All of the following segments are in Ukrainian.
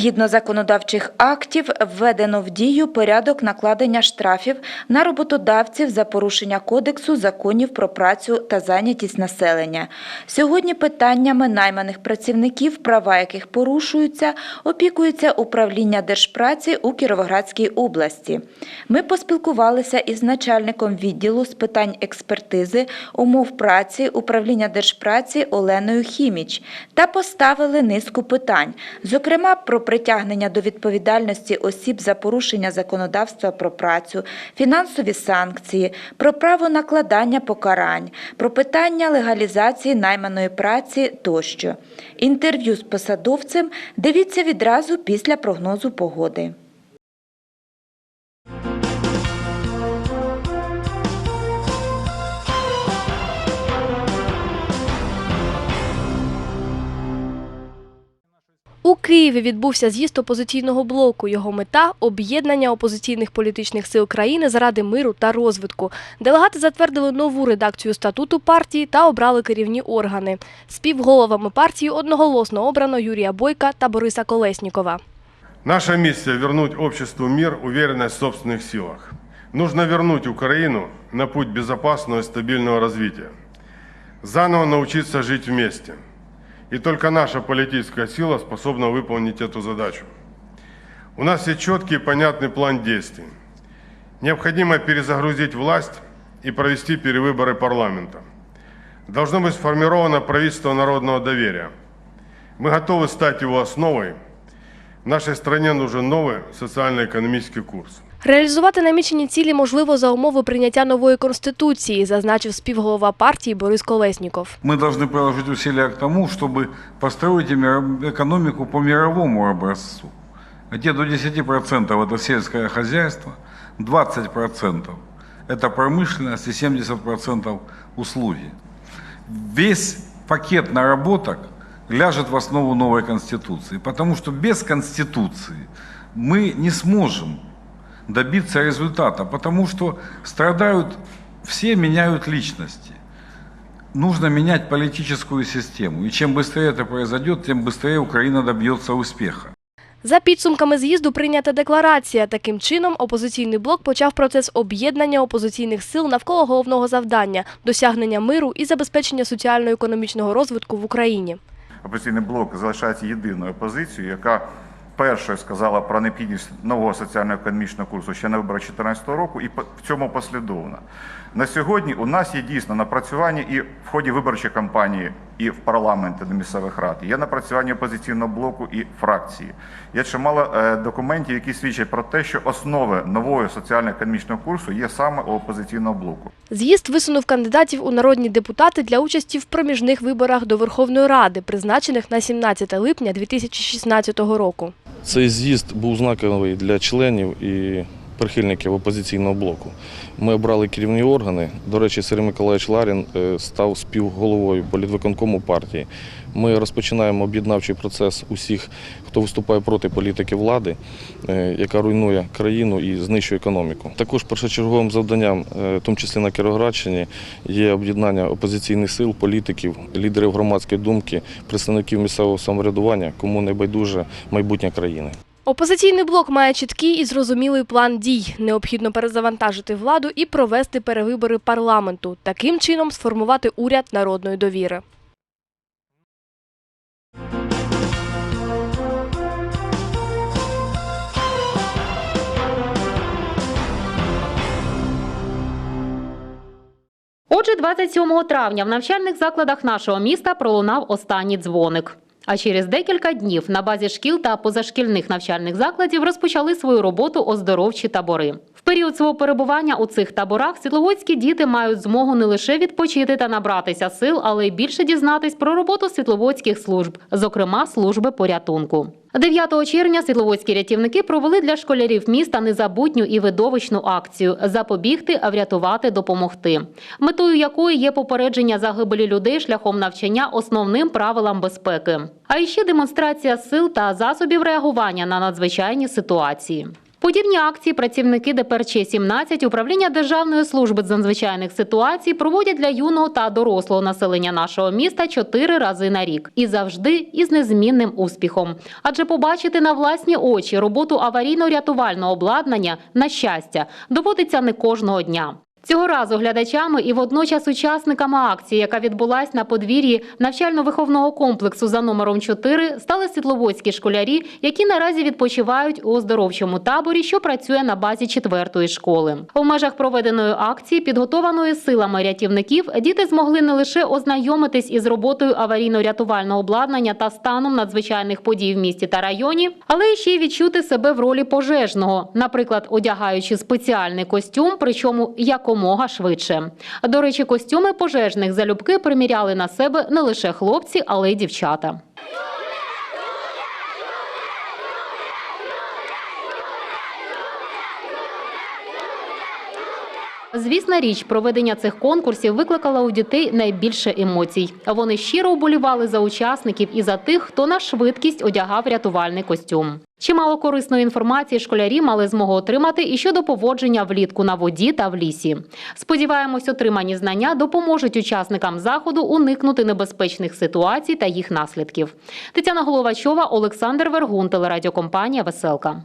Згідно законодавчих актів, введено в дію порядок накладення штрафів на роботодавців за порушення Кодексу законів про працю та зайнятість населення. Сьогодні питаннями найманих працівників, права яких порушуються, опікується управління Держпраці у Кіровоградській області. Ми поспілкувалися із начальником відділу з питань експертизи, умов праці управління Держпраці Оленою Хіміч та поставили низку питань, зокрема про притягнення до відповідальності осіб за порушення законодавства про працю, фінансові санкції, про право накладання покарань, про питання легалізації найманої праці тощо. Інтерв'ю з посадовцем дивіться відразу після прогнозу погоди. У Києві відбувся з'їзд опозиційного блоку. Його мета об'єднання опозиційних політичних сил країни заради миру та розвитку. Делегати затвердили нову редакцію статуту партії та обрали керівні органи. Співголовами партії одноголосно обрано Юрія Бойка та Бориса Колеснікова. Наша миссия – вернуть обществу мир, уверенность в собственных силах. Нужно вернуть Украину на путь безопасного и стабильного развития. Заново научиться жить вместе. И только наша политическая сила способна выполнить эту задачу. У нас есть четкий и понятный план действий. Необходимо перезагрузить власть и провести перевыборы парламента. Должно быть сформировано правительство народного доверия. Мы готовы стать его основой – в нашей стране нужен новый социально-экономический курс. Реалізувати намічені цілі можливо за умови прийняття нової конституції, зазначив співголова партії Борис Колесніков. Мы должны приложить усилия к тому, чтобы построить мир- экономику по мировому образцу, где до 10% это сельское хозяйство, 20% это промышленность и 70% услуги. Весь пакет наработок ляжет в основу новой Конституции, потому что без Конституции мы не сможем добиться результата, потому что страдают все, меняют личности нужно менять политическую систему. И чем быстрее это произойдет, тем быстрее Украина добьется успеха. За підсумками з'їзду прийнята декларація. Таким чином, опозиційний блок почав процес об'єднання опозиційних сил навколо головного завдання досягнення миру і забезпечення соціально-економічного розвитку в Україні. Опозиційний блок залишається єдиною опозицією, яка першою сказала про необхідність нового соціально-економічного курсу ще на виборах 2014 року, і в цьому послідовно. На сьогодні у нас є дійсно напрацювання і в ході виборчої кампанії, і в парламенті до місцевих рад. Є напрацювання опозиційного блоку і фракції. Є чимало е, документів, які свідчать про те, що основи нового соціально-економічного курсу є саме у опозиційного блоку. З'їзд висунув кандидатів у народні депутати для участі в проміжних виборах до Верховної Ради, призначених на 17 липня 2016 року. Цей з'їзд був знаковий для членів і прихильників опозиційного блоку. Ми обрали керівні органи. До речі, Сергій Миколаївич Ларін е, став співголовою політвиконкому партії. Ми розпочинаємо об'єднавчий процес усіх, хто виступає проти політики влади, е, яка руйнує країну і знищує економіку. Також першочерговим завданням, е, в тому числі на Кіровоградщині, є об'єднання опозиційних сил, політиків, лідерів громадської думки, представників місцевого самоврядування, кому не байдуже майбутнє країни. Опозиційний блок має чіткий і зрозумілий план дій. Необхідно перезавантажити владу і провести перевибори парламенту. Таким чином сформувати уряд народної довіри. Отже, 27 травня в навчальних закладах нашого міста пролунав останній дзвоник. А через декілька днів на базі шкіл та позашкільних навчальних закладів розпочали свою роботу оздоровчі табори. В період свого перебування у цих таборах світловодські діти мають змогу не лише відпочити та набратися сил, але й більше дізнатись про роботу світловодських служб, зокрема служби порятунку. 9 червня світловодські рятівники провели для школярів міста незабутню і видовищну акцію запобігти, врятувати, допомогти, метою якої є попередження загибелі людей шляхом навчання основним правилам безпеки, а іще демонстрація сил та засобів реагування на надзвичайні ситуації. Подібні акції працівники ДПРЧ-17 Управління Державної служби з надзвичайних ситуацій проводять для юного та дорослого населення нашого міста чотири рази на рік і завжди із незмінним успіхом. Адже побачити на власні очі роботу аварійно-рятувального обладнання на щастя доводиться не кожного дня. Цього разу глядачами і водночас учасниками акції, яка відбулась на подвір'ї навчально-виховного комплексу за номером 4, стали світловодські школярі, які наразі відпочивають у оздоровчому таборі, що працює на базі четвертої школи. У межах проведеної акції, підготованої силами рятівників, діти змогли не лише ознайомитись із роботою аварійно-рятувального обладнання та станом надзвичайних подій в місті та районі, але ще й відчути себе в ролі пожежного, наприклад, одягаючи спеціальний костюм, причому якомога швидше. До речі, костюми пожежних залюбки приміряли на себе не лише хлопці, але й дівчата. Звісна річ, проведення цих конкурсів викликало у дітей найбільше емоцій. Вони щиро вболівали за учасників і за тих, хто на швидкість одягав рятувальний костюм. Чимало корисної інформації школярі мали змогу отримати і щодо поводження влітку на воді та в лісі. Сподіваємось, отримані знання допоможуть учасникам заходу уникнути небезпечних ситуацій та їх наслідків. Тетяна Головачова, Олександр Вергун, телерадіокомпанія Веселка.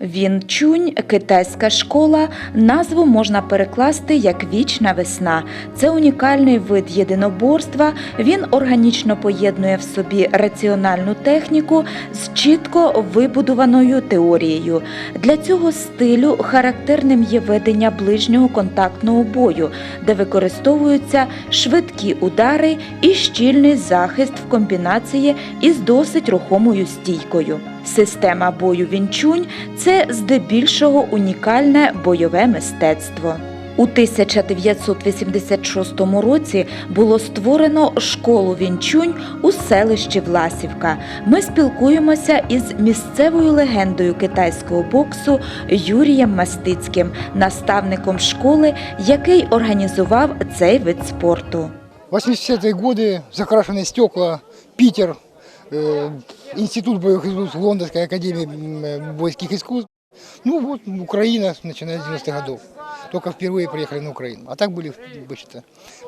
Вінчунь китайська школа. Назву можна перекласти як вічна весна. Це унікальний вид єдиноборства. Він органічно поєднує в собі раціональну техніку з чітко вибудованою теорією. Для цього стилю характерним є ведення ближнього контактного бою, де використовуються швидкі удари і щільний захист в комбінації із досить рухомою стійкою. Система бою Вінчунь це здебільшого унікальне бойове мистецтво. У 1986 році було створено школу Вінчунь у селищі Власівка. Ми спілкуємося із місцевою легендою китайського боксу Юрієм Мастицьким, наставником школи, який організував цей вид спорту. 80-е годы, закрашенные стекла, Питер, э, Институт боевых искусств Лондонской академии м, э, воинских искусств. Ну вот, Украина, начиная с 90-х годов. Только впервые приехали на Украину. А так были, вообще-то,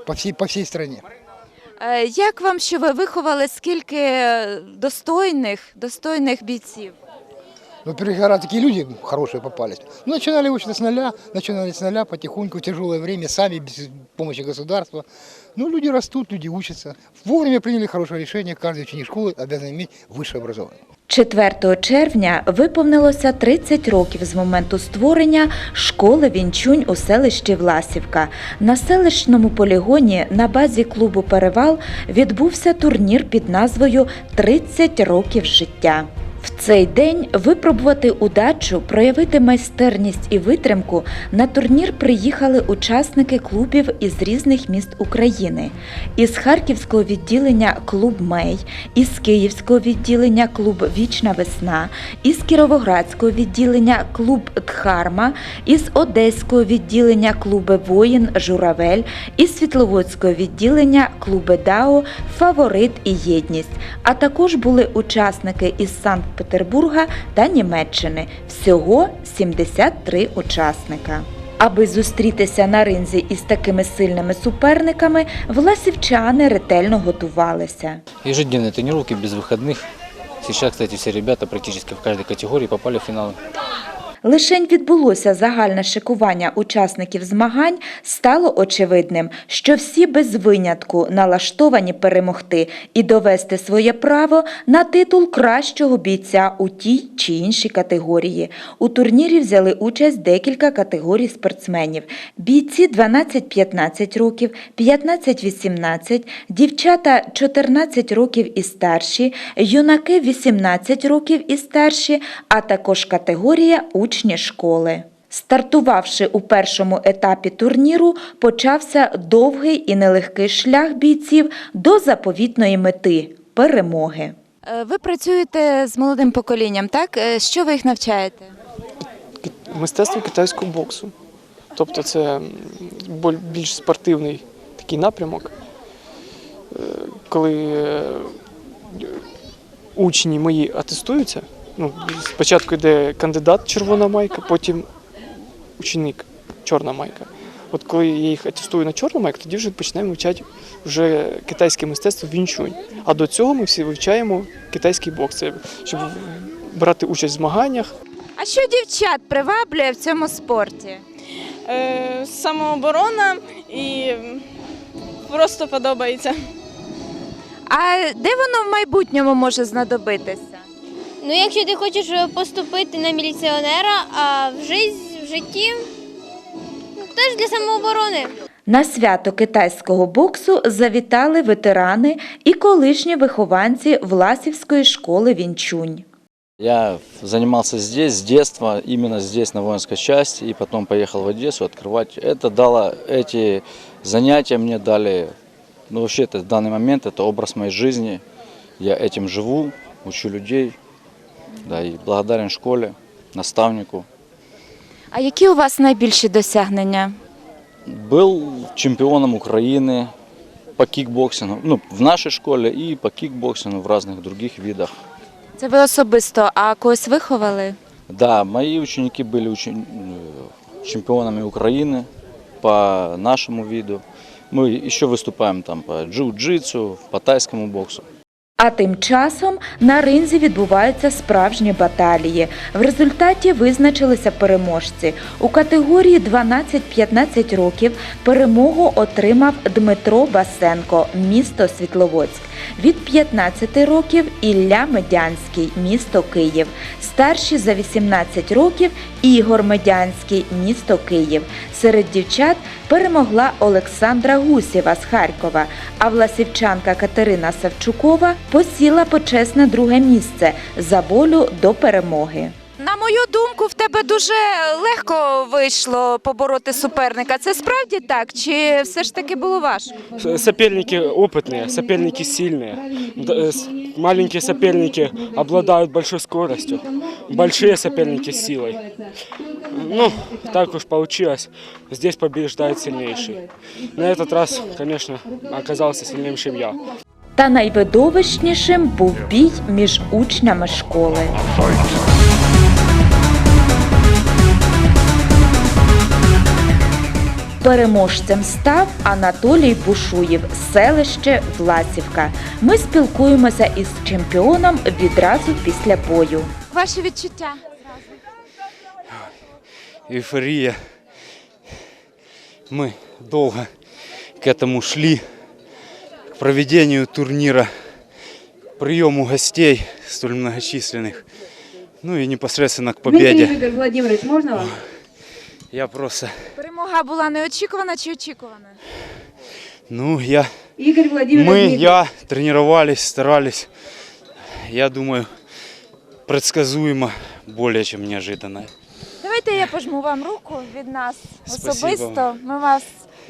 по всей, по всей стране. Е, Як вам, що ви виховали скільки е, достойних, достойних бійців? Но первый раз такие люди хорошие попались. Ну, начинали учиться с нуля, начинали с нуля потихоньку, в тяжелое время, сами, без помощи государства. Ну, люди растут, люди учатся. Вовремя приняли хорошее решение, каждый ученик школы обязан иметь высшее образование. 4 червня виповнилося 30 років з моменту створення школи Вінчунь у селищі Власівка. На селищному полігоні на базі клубу Перевал відбувся турнір під назвою «30 років життя. В цей день випробувати удачу, проявити майстерність і витримку на турнір приїхали учасники клубів із різних міст України. Із Харківського відділення клуб Мей, із Київського відділення клуб Вічна весна, із Кіровоградського відділення клуб Дхарма, із Одеського відділення клуби Воїн Журавель, із Світловодського відділення клуби Дао Фаворит і Єдність. А також були учасники із Санкт-Петербурга та Німеччини. Всього 73 учасника. Аби зустрітися на ринзі із такими сильними суперниками, власівчани ретельно готувалися. Ежедневные тренировки без выходных. Сейчас, кстати, все ребята практически в каждой категории попали в финалы. Лишень відбулося загальне шикування учасників змагань, стало очевидним, що всі без винятку налаштовані перемогти і довести своє право на титул кращого бійця у тій чи іншій категорії. У турнірі взяли участь декілька категорій спортсменів: бійці 12-15 років, 15-18, дівчата 14 років і старші, юнаки 18 років і старші, а також категорія учні школи. Стартувавши у першому етапі турніру, почався довгий і нелегкий шлях бійців до заповітної мети перемоги. Ви працюєте з молодим поколінням, так? Що ви їх навчаєте? мистецтво китайського боксу. Тобто це більш спортивний такий напрямок, Е, коли е, учні мої атестуються. Ну, спочатку йде кандидат червона майка, потім ученик чорна майка. От коли я їх атестую на чорну майку, тоді вже почнемо вивчати вже китайське мистецтво вінчунь. А до цього ми всі вивчаємо китайський бокс, це щоб брати участь в змаганнях. А що дівчат приваблює в цьому спорті? Е, самооборона і просто подобається. А де воно в майбутньому може знадобитися? Ну, якщо ти хочеш поступити на міліціонера, а в, житті, в житті ну, теж для самооборони. На свято китайського боксу завітали ветерани і колишні вихованці Власівської школи Вінчунь. Я занимался здесь с детства, именно здесь, на воинской части, и потом поехал в Одессу открывать. Это дало, эти занятия мне дали, ну вообще это в данный момент это образ моей жизни. Я этим живу, учу людей, да, и благодарен школе, наставнику. А які у вас найбільші досягнення? Был чемпионом Украины по кикбоксингу, ну, в нашей школе и по кикбоксингу в разных других видах. Це ви особисто, а когось виховали? Да, мои ученики были учен- э, чемпионами Украины по нашему виду. Мы еще выступаем там по джиу-джитсу, по тайскому боксу. А тим часом на ринзі відбуваються справжні баталії. В результаті визначилися переможці. У категорії 12-15 років перемогу отримав Дмитро Басенко, місто Світловодськ. Від 15 років Ілля Медянський, місто Київ. Старші за 18 років Ігор Медянський, місто Київ. Серед дівчат перемогла Олександра Гусєва з Харкова, а власівчанка Катерина Савчукова посіла почесне друге місце за волю до перемоги На мою думку, в тебе дуже легко вийшло побороти суперника. Це справді так? Чи все ж таки було важко? Соперники опытные, соперники сильные. Д- э, с- Маленькие соперники обладают большой скоростью, большие соперники силой. Ну, так уж получилось. Здесь побеждает сильнейший. На этот раз, конечно, оказался сильнее, чем я. Та найвидовищнішим був бій між учнями школи. Переможцем став Анатолій Бушуєв, селище Власівка. Ми спілкуємося із чемпіоном відразу після бою. Ваші відчуття? эйфория. Мы долго к этому шли, к проведению турнира, к приему гостей столь многочисленных, ну и непосредственно к победе. Владимирович, можна вам? Я просто, Перемога була неочікувана чи очікувана? ну я, Ігор мы, я тренировались, старались, я думаю, предсказуємо більше, ніж неожиданно. Давайте я пожму вам руку від нас Спасибо. особисто. Ми вас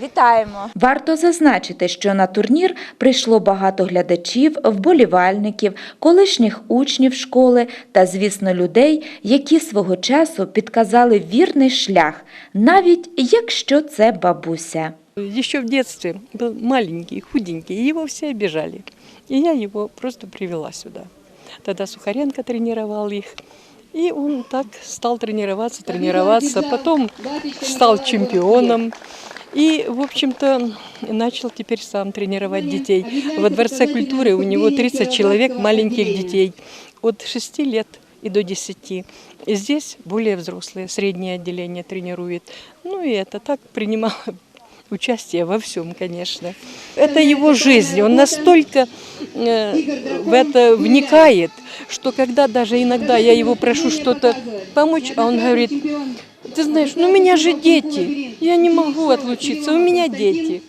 вітаємо. Варто зазначити, що на турнір прийшло багато глядачів, вболівальників, колишніх учнів школи та, звісно, людей, які свого часу підказали вірний шлях, навіть якщо це бабуся. Еще в детстве был маленький, худенький, и его все обижали. И я его просто привела сюда. Тогда Сухаренко тренировал их. И он так стал тренироваться, тренироваться. Потом стал чемпионом. И, в общем-то, начал теперь сам тренировать детей. Во Дворце культуры у него 30 человек маленьких детей от 6 лет и до 10. И здесь более взрослые, среднее отделение тренирует. Ну и это так принимал участие во всем, конечно. Это его жизнь. Он настолько э, в это вникает, что когда даже иногда я его прошу что-то помочь, а он говорит, ты знаешь, ну у меня же дети, я не могу отлучиться, у меня дети.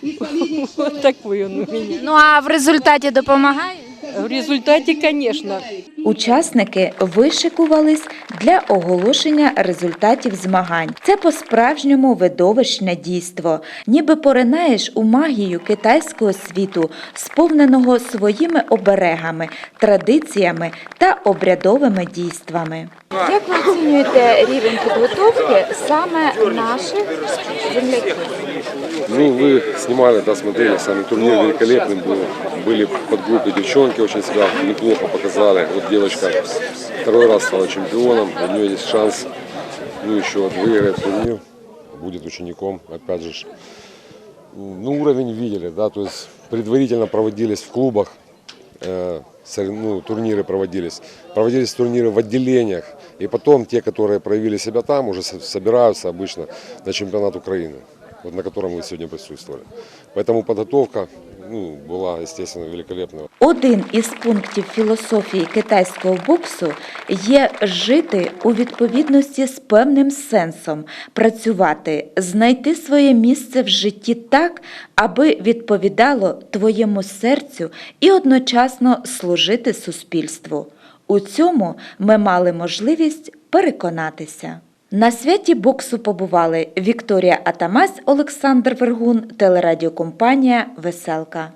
Вот такой он у меня. Ну а в результаті допомагає? В результате, конечно, Учасники вишикувались для оголошення результатів змагань. Це по-справжньому видовищне дійство. Ніби поринаєш у магію китайського світу, сповненого своїми оберегами, традиціями та обрядовими дійствами. Як ви оцінюєте рівень підготовки саме наших земляків? Ну, вы снимали, да, смотрели, сам турнир великолепный был. Были под группой девчонки, очень себя неплохо показали. Вот девочка второй раз стала чемпионом, у нее есть шанс, ну, еще вот выиграть турнир, будет учеником, опять же. ж. Ну, уровень видели, да, то есть предварительно проводились в клубах, э, сорев- ну, турниры проводились. Проводились турниры в отделениях, и потом те, которые проявили себя там, уже со- собираются обычно на чемпионат Украины, вот на котором вы сегодня присутствовали. Поэтому подготовка ну, была, естественно, великолепная. Один із пунктів філософії китайського боксу є жити у відповідності з певним сенсом, працювати, знайти своє місце в житті так, аби відповідало твоєму серцю і одночасно служити суспільству. У цьому ми мали можливість переконатися. На святі боксу побували Вікторія Атамась, Олександр Вергун, телерадіокомпанія Веселка.